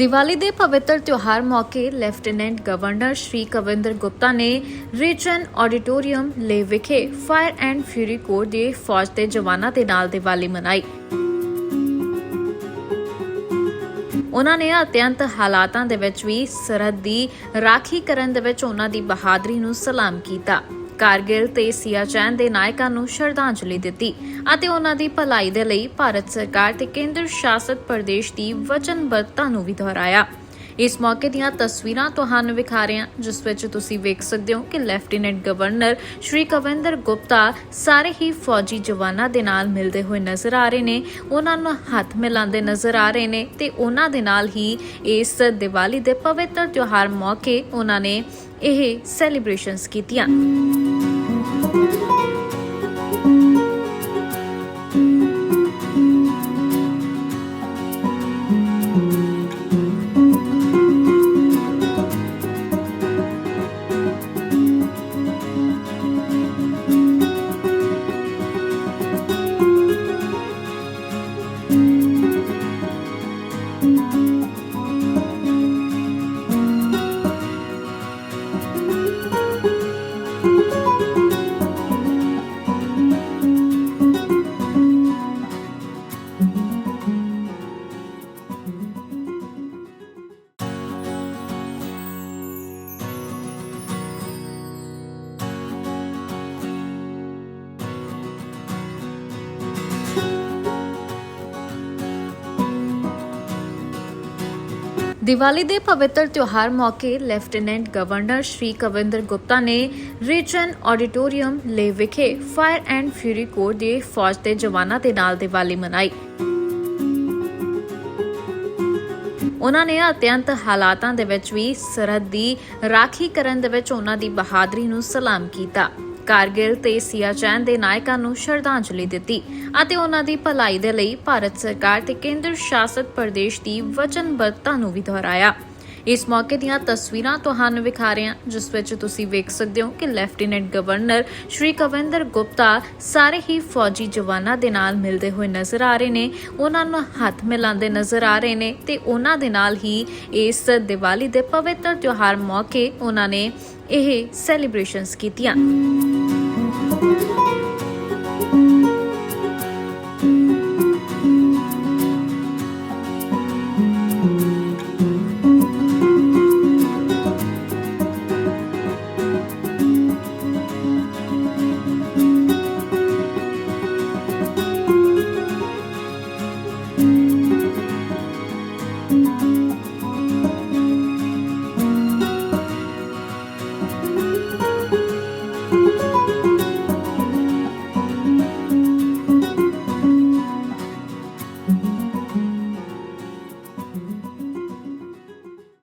ਦੀਵਾਲੀ ਦੇ ਪਵਿੱਤਰ ਤਿਉਹਾਰ ਮੌਕੇ ਲੈਫਟੀਨੈਂਟ ਗਵਰਨਰ ਸ਼੍ਰੀ ਕਵਿੰਦਰ ਗੁਪਤਾ ਨੇ ਰਿਚਨ ਆਡੀਟੋਰੀਅਮ ਲੇ ਵਿਖੇ ਫਾਇਰ ਐਂਡ ਫਿਊਰੀ ਕੋਰ ਦੇ ਫੌਜ ਦੇ ਜਵਾਨਾਂ ਦੇ ਨਾਲ ਦੀਵਾਲੀ ਮਨਾਈ। ਉਹਨਾਂ ਨੇ ਅਤਿਅੰਤ ਹਾਲਾਤਾਂ ਦੇ ਵਿੱਚ ਵੀ ਸਰਹੱਦ ਦੀ ਰਾਖੀ ਕਰਨ ਦੇ ਵਿੱਚ ਉਹਨਾਂ ਦੀ ਬਹਾਦਰੀ ਨੂੰ ਸਲਾਮ ਕੀਤਾ। ਕਾਰਗਿਲ ਤੇ ਸਿਆਚੈਨ ਦੇ ਨਾਇਕਾਂ ਨੂੰ ਸ਼ਰਧਾਂਜਲੀ ਦਿੱਤੀ ਅਤੇ ਉਹਨਾਂ ਦੀ ਭਲਾਈ ਦੇ ਲਈ ਭਾਰਤ ਸਰਕਾਰ ਤੇ ਕੇਂਦਰ ਸ਼ਾਸਤ ਪ੍ਰਦੇਸ਼ ਦੀ ਵਚਨਬੱਧਤਾ ਨੂੰ ਵੀ ਦੁਹਰਾਇਆ। ਇਸ ਮੌਕੇ ਦੀਆਂ ਤਸਵੀਰਾਂ ਤੁਹਾਨੂੰ ਵਿਖਾ ਰਹੇ ਹਾਂ, ਜਿਸ ਵਿੱਚ ਤੁਸੀਂ ਵੇਖ ਸਕਦੇ ਹੋ ਕਿ ਲੈਫਟੀਨੈਂਟ ਗਵਰਨਰ ਸ਼੍ਰੀ ਕਵਿੰਦਰ ਗੁਪਤਾ ਸਾਰੇ ਹੀ ਫੌਜੀ ਜਵਾਨਾਂ ਦੇ ਨਾਲ ਮਿਲਦੇ ਹੋਏ ਨਜ਼ਰ ਆ ਰਹੇ ਨੇ। ਉਹਨਾਂ ਨੂੰ ਹੱਥ ਮਿਲਾਉਂਦੇ ਨਜ਼ਰ ਆ ਰਹੇ ਨੇ ਤੇ ਉਹਨਾਂ ਦੇ ਨਾਲ ਹੀ ਇਸ ਦੀਵਾਲੀ ਦੇ ਪਵਿੱਤਰ ਤਿਉਹਾਰ ਮੌਕੇ ਉਹਨਾਂ ਨੇ ਇਹ ਸੈਲੀਬ੍ਰੇਸ਼ਨਸ ਕੀਤੀਆਂ। ਦੀਵਾਲੀ ਦੇ ਪਵਿੱਤਰ ਤਿਉਹਾਰ ਮੌਕੇ ਲੈਫਟੀਨੈਂਟ ਗਵਰਨਰ ਸ਼੍ਰੀ ਕਵਿੰਦਰ ਗੁਪਤਾ ਨੇ ਰਿਚਨ ਆਡੀਟੋਰੀਅਮ ਲੇ ਵਿਖੇ ਫਾਇਰ ਐਂਡ ਫਿਊਰੀ ਕੋਰ ਦੇ ਫੌਜ ਦੇ ਜਵਾਨਾਂ ਦੇ ਨਾਲ ਦੀਵਾਲੀ ਮਨਾਈ। ਉਹਨਾਂ ਨੇ ਅਤਿਅੰਤ ਹਾਲਾਤਾਂ ਦੇ ਵਿੱਚ ਵੀ ਸਰਹੱਦ ਦੀ ਰਾਖੀ ਕਰਨ ਦੇ ਵਿੱਚ ਉਹਨਾਂ ਦੀ ਬਹਾਦਰੀ ਨੂੰ ਸਲਾਮ ਕੀਤਾ। ਕਾਰਗਿਲ ਤੇ ਸਿਆਚੈਨ ਦੇ ਨਾਇਕਾਂ ਨੂੰ ਸ਼ਰਧਾਂਜਲੀ ਦਿੱਤੀ ਅਤੇ ਉਹਨਾਂ ਦੀ ਭਲਾਈ ਦੇ ਲਈ ਭਾਰਤ ਸਰਕਾਰ ਤੇ ਕੇਂਦਰ ਸ਼ਾਸਤ ਪ੍ਰਦੇਸ਼ ਦੀ ਵਚਨਬੱਧਤਾ ਨੂੰ ਵੀ ਦੁਹਰਾਇਆ। ਇਸ ਮੌਕੇ ਦੀਆਂ ਤਸਵੀਰਾਂ ਤੁਹਾਨੂੰ ਵਿਖਾ ਰਹੇ ਹਾਂ, ਜਿਸ ਵਿੱਚ ਤੁਸੀਂ ਵੇਖ ਸਕਦੇ ਹੋ ਕਿ ਲੈਫਟੀਨੈਂਟ ਗਵਰਨਰ ਸ਼੍ਰੀ ਕਵਿੰਦਰ ਗੁਪਤਾ ਸਾਰੇ ਹੀ ਫੌਜੀ ਜਵਾਨਾਂ ਦੇ ਨਾਲ ਮਿਲਦੇ ਹੋਏ ਨਜ਼ਰ ਆ ਰਹੇ ਨੇ। ਉਹਨਾਂ ਨੂੰ ਹੱਥ ਮਿਲਾਉਂਦੇ ਨਜ਼ਰ ਆ ਰਹੇ ਨੇ ਤੇ ਉਹਨਾਂ ਦੇ ਨਾਲ ਹੀ ਇਸ ਦੀਵਾਲੀ ਦੇ ਪਵਿੱਤਰ ਤਿਉਹਾਰ ਮੌਕੇ ਉਹਨਾਂ ਨੇ ਇਹ ਸੈਲੀਬ੍ਰੇਸ਼ਨਸ ਕੀਤੀਆਂ।